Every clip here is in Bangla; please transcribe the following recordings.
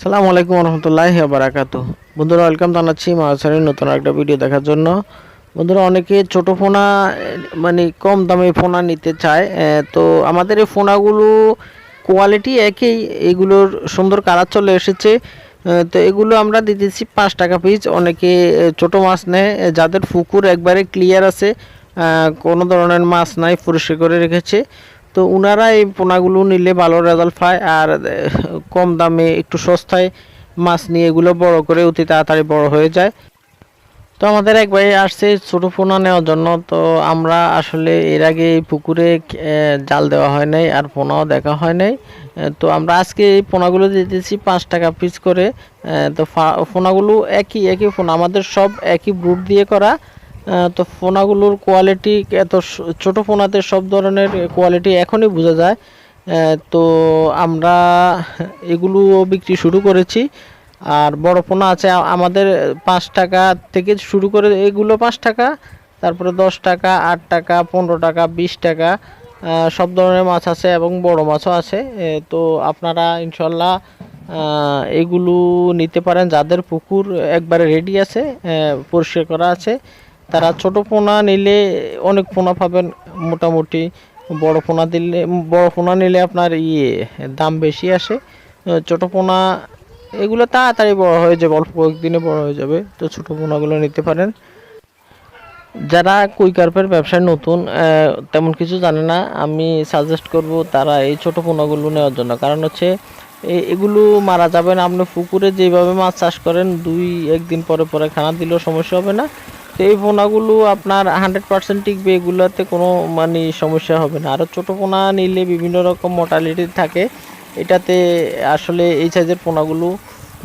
সালামু আলাইকুম রহমতুল্লাহ বারাকাত বন্ধুরা ওয়েলকাম জানাচ্ছি মাছারের নতুন একটা ভিডিও দেখার জন্য। বন্ধুরা, অনেকে ছোট ফোনা মানে কম দামে ফোনা নিতে চায় তো আমাদের এই ফোনাগুলো কোয়ালিটি একই, এগুলোর সুন্দর কালার চলে এসেছে। তো এগুলো আমরা দিতেছি পাঁচ টাকা পিস অনেকে ছোট মাছ নেয় যাদের পুকুর একবারে ক্লিয়ার আছে কোনো ধরনের মাছ নাই, পরিষ্কার করে রেখেছে। তো ওনারা এই পোনাগুলো নিলে ভালো রেজাল্ট পায় আর কম দামে একটু সস্তায় মাছ নিয়ে এগুলো বড় করে অতি তাড়াতাড়ি বড় হয়ে যায়। তো আমাদের এক ভাই আসছে ছোট পোনা নেওয়ার জন্য। তো আমরা আসলে এর আগে এই পুকুরে জাল দেওয়া হয় নাই আর পোনাও দেখা হয় নাই। তো আমরা আজকে এই পোনাগুলো দিতেছি পাঁচ টাকা পিস করে। তো পোনাগুলো একই একই ফোন আমাদের সব একই ব্রুট দিয়ে করা। তো ফোনাগুলোর কোয়ালিটি এত ছোট ফোনাতে সব ধরনের কোয়ালিটি এখনই বোঝা যায়। তো আমরা এগুলো বিক্রি শুরু করেছি। আর বড় পোনা আছে আমাদের পাঁচ টাকা থেকে শুরু করে এগুলো পাঁচ টাকা, তারপরে দশ টাকা, আট টাকা, পনেরো টাকা, বিশ টাকা সব ধরনের মাছ আছে এবং বড় মাছও আছে। তো আপনারা ইনশাল্লাহ এগুলো নিতে পারেন। যাদের পুকুর একবারে রেডি আছে পরিষ্কার করা আছে তারা ছোট পোনা নিলে অনেক পোনা পাবেন, মোটামুটি। বড় পোনা দিলে, বড় পোনা নিলে আপনার ইয়ে দাম বেশি আসে। ছোট পোনা, এগুলো তাড়াতাড়ি বড় হয়ে যাবে, অল্প কয়েকদিনে বড় হয়ে যাবে। তো ছোট পোনাগুলো নিতে পারেন। যারা কুই কার্পের ব্যবসায় নতুন তেমন কিছু জানে না, আমি সাজেস্ট করব তারা এই ছোট পোনাগুলো নেওয়ার জন্য। কারণ হচ্ছে এগুলো মারা যাবে না। আপনি পুকুরে যেভাবে মাছ চাষ করেন, দুই, একদিন পরে পরে খানা দিলেও সমস্যা হবে না। তো এই পোনাগুলো আপনার হান্ড্রেড পার্সেন্ট টিকবে, এগুলোতে কোনো মানে সমস্যা হবে না। আরও ছোটো পোনা নিলে বিভিন্ন রকম মোটালিটি থাকে। এটাতে আসলে এই সাইজের পোনাগুলো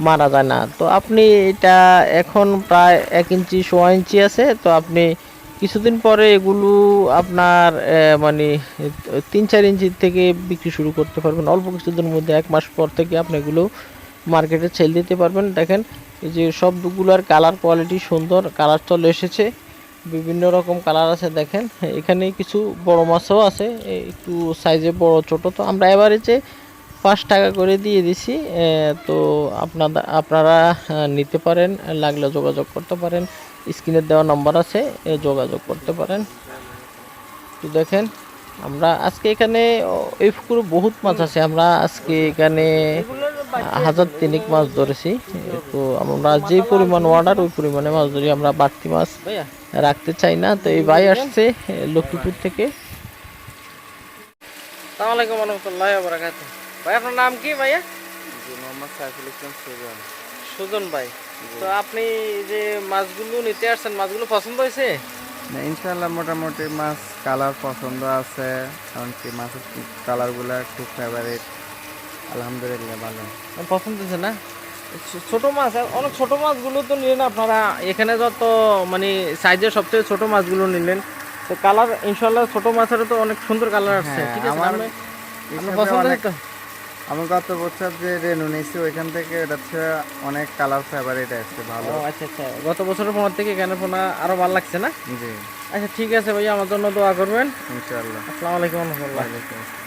মারা যায় না। তো আপনি এটা এখন প্রায় এক ইঞ্চি, সোয়া ইঞ্চি আছে। তো আপনি কিছুদিন পরে এগুলো আপনার মানে তিন চার ইঞ্চি থেকে বিক্রি শুরু করতে পারবেন। অল্প কিছুদিনের মধ্যে এক মাস পর থেকে আপনি এগুলো মার্কেটে সেল দিতে পারবেন। দেখেন, এই যে সবগুলোর কালার কোয়ালিটি সুন্দর কালার চলে এসেছে। বিভিন্ন রকম কালার আছে, দেখেন। এখানে কিছু বড় মাছও আছে একটু সাইজে বড়, ছোট। তো আমরা এভারেজে পাঁচ টাকা করে দিয়ে দিছি। তো আপনারা আপনারা নিতে পারেন, লাগলে যোগাযোগ করতে পারেন। স্ক্রিনে দেওয়া নম্বর আছে যোগাযোগ করতে পারেন। তো দেখেন, আমরা আজকে এখানে এই পুকুরে বহুত মাছ আছে। আমরা আজকে এখানে হাজার তিনিক মাছ ধরেছি। তো আমরা যে পরিমাণ অর্ডার ওই পরিমাণে মাছ ধরি। আমরা বাড়তি মাছ রাখতে চাই না। তো এই ভাই আসছে লক্ষ্মীপুর থেকে। সালাম রহমতুল্লাহ বারাকাত ভাই আপনার নাম কি ভাইয়া? মোহাম্মদ সাইফুল ইসলাম সুজন। সুজন ভাই। তো আপনি যে মাছগুলো নিতে আসছেন মাছগুলো পছন্দ হয়েছে? ইনশাল্লাহ মোটামুটি মাছ কালার পছন্দ আছে। এমনকি মাছের কালারগুলো খুব ফেভারিট আলহামদুলিল্লাহ ভালো। পছন্দ হয়েছে না? ছোট মাছ অনেক ছোট মাছগুলো তো নিলেন আপনারা এখানে যত মানে সাইজের সবচেয়ে ছোট মাছগুলো নিলেন তো কালার ইনশাল্লাহ ছোট মাছের তো অনেক সুন্দর কালার আসছে হ্যাঁ, ঠিক আছে? আমার পছন্দ? আমি গত বছর যে রেনু নিয়েছি ওইখান থেকে এটা হচ্ছে অনেক কালার ফেভারিট আসছে ভালো। আচ্ছা আচ্ছা। গত বছরের পর থেকে এখানে ফোনা আরও ভালো লাগছে না? জি। আচ্ছা ঠিক আছে ভাইয়া আমার জন্য দোয়া করবেন। ইনশাল্লাহ আসসালামু আলাইকুম রহমতুল্লাহ।